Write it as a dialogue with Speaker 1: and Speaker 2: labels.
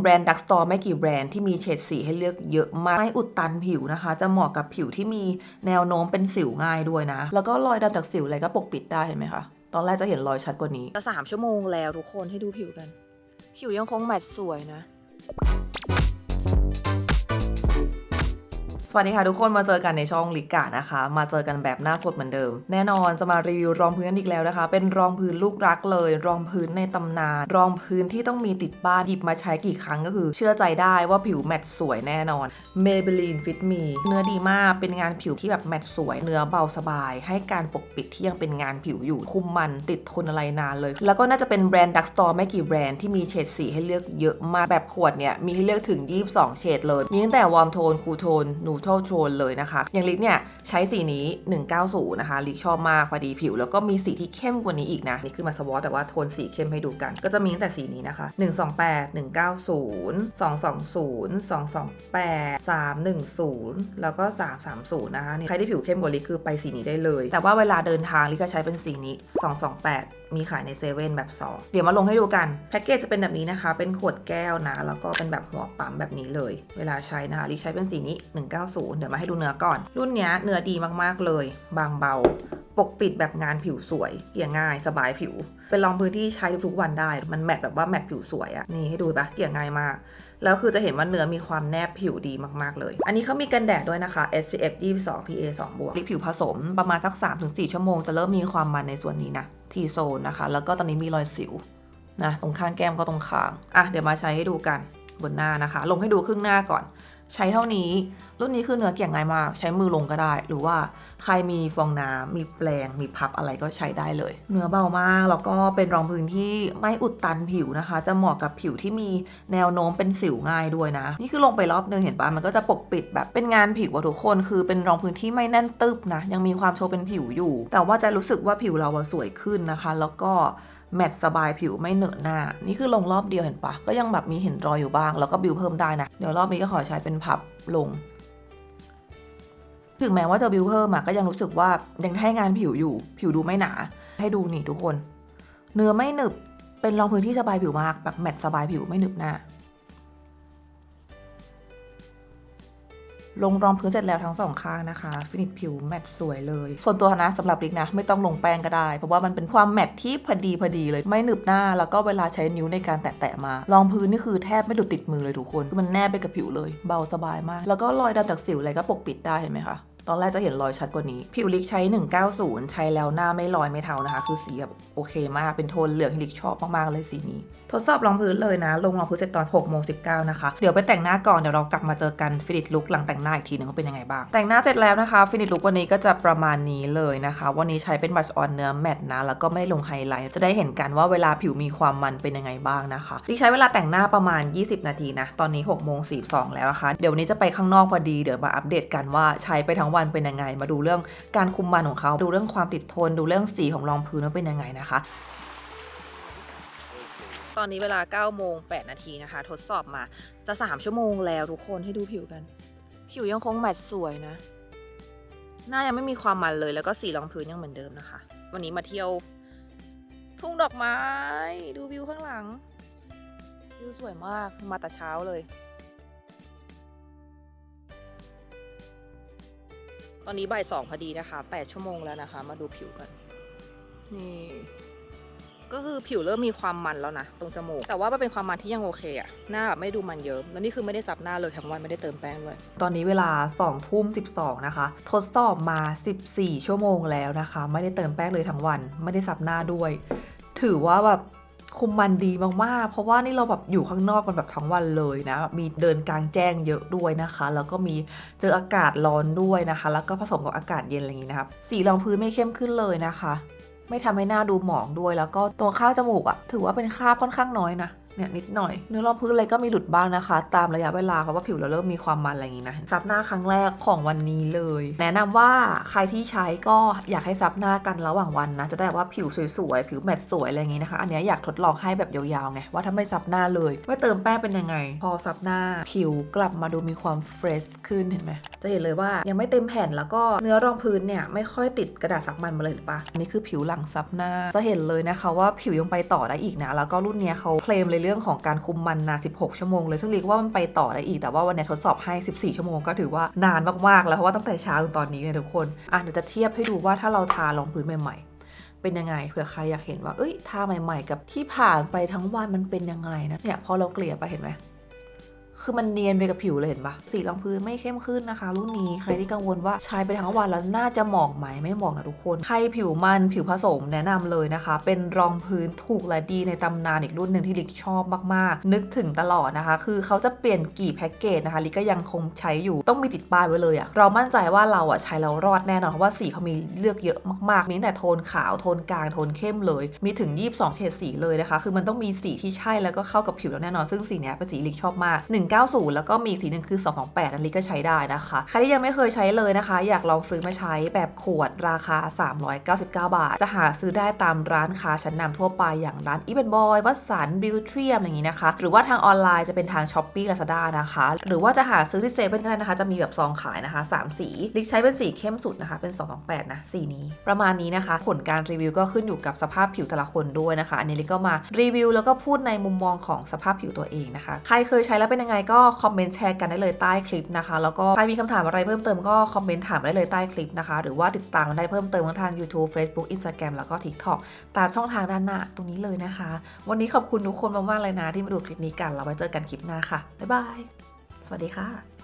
Speaker 1: แบรนด์ดักสตอร์ไม่กี่แบรนด์ที่มีเฉดสีให้เลือกเยอะมาก ไม่อุดตันผิวนะคะ จะเหมาะกับผิวที่มีแนวโน้มเป็นสิวง่ายด้วยนะ แล้วก็รอยดำจากสิวอะไรก็ปกปิดได้เห็นไหมคะ ตอนแรกจะเห็นรอยชัดกว่านี้จะสามชั่วโมงแล้วทุกคนให้ดูผิวกัน ผิวยังคงแมตต์สวยนะ สวัสดีค่ะทุกคนมาเจอกันในช่องลิกานะคะ มาเจอกันแบบหน้าสดเหมือนเดิม แน่นอนจะมารีวิวรองพื้นอีกแล้วนะคะ เป็นรองพื้นลูกรักเลย รองพื้นในตำนาน รองพื้นที่ต้องมีติดบ้านหยิบมาใช้กี่ครั้งก็คือ เชื่อใจได้ว่าผิวแมตต์สวยแน่นอน Maybelline Fit Me เนื้อดีมากเป็นงานผิวที่แบบแมตต์สวย เนื้อเบาสบาย ให้การปกปิดที่ยังเป็นงานผิวอยู่คุมมันติดทนอะไรนานเลย แล้วก็น่าจะเป็นแบรนด์ดักสตอร์ไม่กี่แบรนด์ที่มีเฉดสีให้เลือกเยอะมากแบบขวดเนี่ยมีให้เลือกถึง 22 เฉดเลยมีตั้งแต่วอร์มโทนคูลโทนนูโทลโทนเลยนะคะ อย่างลิกเนี่ยใช้สีนี้ 190 นะคะ ลิกชอบมากพอดีผิว แล้วก็มีสีที่เข้มกว่านี้อีกนะ นี่คือมาสวอตแต่ว่าโทนสีเข้มให้ดูกัน ก็จะมีตั้งแต่สีนี้นะคะ 128 190 220 228 310 แล้วก็ 330 นะคะนี่ใครที่ผิวเข้มกว่าลิกคือไปสีนี้ได้เลย แต่ว่าเวลาเดินทางลิกก็ใช้เป็นสีนี้ 228 มีขายในเซเว่นแบบซองเดี๋ยวมาลงให้ดูกันแพ็กเกจจะเป็นแบบนี้นะคะ เป็นขวดแก้วนะ แล้วก็เป็นแบบหัวปั๊มแบบนี้เลย เวลาใช้นะคะลิกใช้เป็นสีนี้90 เดี๋ยวมาให้ดูเนื้อก่อน รุ่นนี้เนื้อดีมากๆเลย บางเบา ปกปิดแบบงานผิวสวยเกลี่ยง่าย สบายผิว เป็นรองพื้นที่ใช้ทุกๆวันได้ มันแมทแบบว่าแมทผิวสวยอะนี่ให้ดูปะเกลี่ยง่ายมาก แล้วคือจะเห็นว่าเนื้อมีความแนบผิวดีมากๆเลย อันนี้เขามีกันแดดด้วยนะคะ SPF 22 PA 2บวกลิปผิวผสมประมาณสัก 3-4 ชั่วโมงจะเริ่มมีความมันในส่วนนี้นะทีโซนนะคะ แล้วก็ตอนนี้มีรอยสิวนะตรงข้างแก้มก็ตรงคาง อะ เดี๋ยวมาใช้ให้ดูกันบนหน้านะคะ ลงให้ดูครึ่งหน้าก่อน ใช้เท่านี้ รุ่นนี้คือเนื้อเกี่ยงง่ายมาก ใช้มือลงก็ได้ หรือว่าใครมีฟองน้ำมีแปรงมีพับอะไรก็ใช้ได้เลย เนื้อเบามาก แล้วก็เป็นรองพื้นที่ไม่อุดตันผิวนะคะ จะเหมาะกับผิวที่มีแนวโน้มเป็นสิวง่ายด้วยนะ นี่คือลงไปรอบนึงเห็นปะมันก็จะปกปิดแบบเป็นงานผิวอะทุกคน คือเป็นรองพื้นที่ไม่แน่นตึบนะ ยังมีความโชว์เป็นผิวอยู่ แต่ว่าจะรู้สึกว่าผิวเราสวยขึ้นนะคะ แล้วก็ แมตต์สบายผิวไม่เหนอะหน้า นี่คือลงรอบเดียวเห็นปะก็ยังแบบมีเห็นรอยอยู่บ้าง แล้วก็บิวเพิ่มได้นะ เดี๋ยวรอบนี้ก็ขอใช้เป็นพับลง ถึงแม้ว่าจะบิวเพิ่มอะก็ยังรู้สึกว่ายังให้งานผิวอยู่ ผิวดูไม่หนา ให้ดูนี่ทุกคน เนื้อไม่หนึบ เป็นรองพื้นที่สบายผิวมากแบบแมตต์สบายผิวไม่หนึบหน้า ลงรองพื้นเสร็จแล้วทั้งสองข้างนะคะ ฟินิชผิวแมตต์สวยเลย ส่วนตัวนะสำหรับลิกนะ ไม่ต้องลงแป้งก็ได้ เพราะว่ามันเป็นความแมตต์ที่พอดีพอดีเลยไม่หนึบหน้า แล้วก็เวลาใช้นิ้วในการแตะๆมา รองพื้นนี่คือแทบไม่หลุดติดมือเลยทุกคนคือมันแนบไปกับผิวเลย เบาสบายมาก แล้วก็รอยดำจากสิวอะไรก็ปกปิดได้เห็นไหมคะ ตอนแรกจะเห็นรอยชัดกว่านี้ ผิวลิกใช้ 190 ใช้แล้วหน้าไม่ลอยไม่เทานะคะ คือสีแบบโอเคมาก เป็นโทนเหลืองที่ลิกชอบมากๆเลยสีนี้ ทดสอบรองพื้นเลยนะ ลงรองพื้นเสร็จตอน6โมง19นะคะ เดี๋ยวไปแต่งหน้าก่อน เดี๋ยวเรากลับมาเจอกันฟินิชลุกหลังแต่งหน้าอีกทีนึงว่าเป็นยังไงบ้าง แต่งหน้าเสร็จแล้วนะคะฟินิชลุกวันนี้ก็จะประมาณนี้เลยนะคะ วันนี้ใช้เป็นบัชออนเนื้อแมตต์นะ แล้วก็ไม่ได้ลงไฮไลท์ จะได้เห็นกันว่าเวลาผิวมีความมันเป็นยังไงบ้างนะคะลิกใช้เวลาแต่งหน้าประมาณ 20 นาทีนะ ตอนนี้6โมง42แล้วนะคะ เดี๋ยววันนี้จะไปข้างนอกพอดี เดี๋ยวมาอัปเดตกันว่าใช้ไปทั้งวันเป็นยังไง มาดูเรื่องการคุมมันของเขา ดูเรื่องความติดทน ดูเรื่องสีของรองพื้นว่าเป็นยังไงนะคะ ตอนนี้เวลา9โมง8นาทีนะคะ ทดสอบมาจะ 3 ชั่วโมงแล้วทุกคนให้ดูผิวกัน ผิวยังคงแมตต์สวยนะ หน้ายังไม่มีความมันเลยแล้วก็สีรองพื้นยังเหมือนเดิมนะคะ วันนี้มาเที่ยวทุ่งดอกไม้ ดูวิวข้างหลัง วิวสวยมาก มาแต่เช้าเลย ตอนนี้บ่ายสองพอดีนะคะ8ชั่วโมงแล้วนะคะ มาดูผิวกันนี่ก็คือผิวเริ่มมีความมันแล้วนะตรงจมูก แต่ว่ามันเป็นความมันที่ยังโอเคอะหน้าแบบไม่ดูมันเยอะแล้วนี่คือไม่ได้ซับหน้าเลยทั้งวันไม่ได้เติมแป้งด้วยตอนนี้เวลา2ทุ่ม12นะคะ ทดสอบมา 14 ชั่วโมงแล้วนะคะ ไม่ได้เติมแป้งเลยทั้งวัน ไม่ได้ซับหน้าด้วย ถือว่าแบบ คุมมันดีมากๆ เพราะว่านี่เราแบบอยู่ข้างนอกกันแบบทั้งวันเลยนะ มีเดินกลางแจ้งเยอะด้วยนะคะ แล้วก็มีเจออากาศร้อนด้วยนะคะ แล้วก็ผสมกับอากาศเย็นอะไรอย่างนี้นะครับ สีรองพื้นไม่เข้มขึ้นเลยนะคะ ไม่ทำให้หน้าดูหมองด้วย แล้วก็ตัวข้าวจมูกอะถือว่าเป็นค่าบค่อนข้างน้อยนะ เนี่ยนิดหน่อย เนื้อรองพื้นอะไรก็มีหลุดบ้างนะคะ ตามระยะเวลาเพราะว่าผิวเราเริ่มมีความมันอะไรอย่างนี้นะซับหน้าครั้งแรกของวันนี้เลย แนะนำว่าใครที่ใช้ก็อยากให้ซับหน้ากันระหว่างวันนะจะได้ว่าผิวสวยๆผิวแมตต์สวยอะไรอย่างนี้นะคะ อันนี้อยากทดลองให้แบบยาวๆไงว่าถ้าไม่ซับหน้าเลยไม่เติมแป้งเป็นยังไง พอซับหน้าผิวกลับมาดูมีความเฟรชขึ้นเห็นไหมจะเห็นเลยว่ายังไม่เต็มแผ่นแล้วก็เนื้อรองพื้นเนี่ยไม่ค่อยติดกระดาษซับมันมาเลยหรือปะอันนี้คือผิวหลังซับหน้า จะเห็นเลยนะคะว่าผิวยังไปต่อได้อีกนะแล้วก็รุ่นเนี้ยเขาเคลมเลยรื่องของการคุมมันนาน 16 ชั่วโมงเลย ซึ่งเรียกว่ามันไปต่อได้อีก แต่ว่าวันนี้ทดสอบให้ 14 ชั่วโมงก็ถือว่านานมากๆ แล้วเพราะว่าตั้งแต่เช้าถึงตอนนี้เนี่ยทุกคน อะเดี๋ยวจะเทียบให้ดูว่าถ้าเราทารองพื้นใหม่ๆเป็นยังไงเผื่อใครอยากเห็นว่า เอ้ยทาใหม่ ๆ กับที่ผ่านไปทั้งวันมันเป็นยังไงนะเนี่ยพอเราเกลี่ยไปเห็นไหม คือมันเนียนไปกับผิวเลยเห็นปะสีรองพื้นไม่เข้มขึ้นนะคะ รุ่นนี้ใครที่กังวลว่าใช้ไปทั้งวันแล้วน่าจะหมองไหมไม่หมองนะทุกคน ใครผิวมันผิวผสมแนะนำเลยนะคะ เป็นรองพื้นถูกและดีในตำนานอีกรุ่นหนึ่งที่ลิกชอบมากๆ นึกถึงตลอดนะคะ คือเขาจะเปลี่ยนกี่แพ็กเกจนะคะลิกก็ยังคงใช้อยู่ต้องมีติดป้ายไว้เลยอะเรามั่นใจว่าเราอะใช้แล้วรอดแน่นอนเพราะว่าสีเขามีเลือกเยอะมากๆมีแต่โทนขาวโทนกลางโทนเข้มเลย มีถึง 22 เฉดสีเลยนะคะ คือมันต้องมีสีที่ใช่แล้วก็เข้ากับผิวเราแน่นอนซึ่งสีเนี้ยเป็นสีลิกชอบมาก190 แล้วก็มีอีกสีหนึ่งคือ 228อันนี้ก็ใช้ได้นะคะ ใครที่ยังไม่เคยใช้เลยนะคะ อยากลองซื้อมาใช้แบบขวดราคา 399 บาท จะหาซื้อได้ตามร้านค้าชั้นนำทั่วไปอย่างร้านอีเวนบอยวัสันบิวเทียมอย่างนี้นะคะ หรือว่าทางออนไลน์จะเป็นทาง s h อ p e e Lazada นะคะ หรือว่าจะหาซื้อที่เซเว่นก็ได้นะคะ จะมีแบบซองขายนะคะ 3 สีลิกใช้เป็นสีเข้มสุดนะคะ เป็น 228 นะสีนี้ ประมาณนี้นะคะ ผลการรีวิวก็ขึ้นอยู่กับสภาพผิวแต่ละคนด้วยนะคะ อันนี้ลิกก็มารีวิวแล้วก็พูดในมุมมองของสภาพผิวตัวเองนะคะ ใครเคยใช้แล้วเป็นยังไงก็คอมเมนต์แชร์กันได้เลยใต้คลิปนะคะ แล้วก็ใครมีคำถามอะไรเพิ่มเติมก็คอมเมนต์ถามได้เลยใต้คลิปนะคะ หรือว่าติดตามได้เพิ่มเติมทาง YouTube Facebook Instagram แล้วก็ TikTok ตามช่องทางด้านหน้าตรงนี้เลยนะคะ วันนี้ขอบคุณทุกคนมากๆเลยนะที่มาดูคลิปนี้กันเราไว้เจอกันคลิปหน้าค่ะบ๊ายบายสวัสดีค่ะ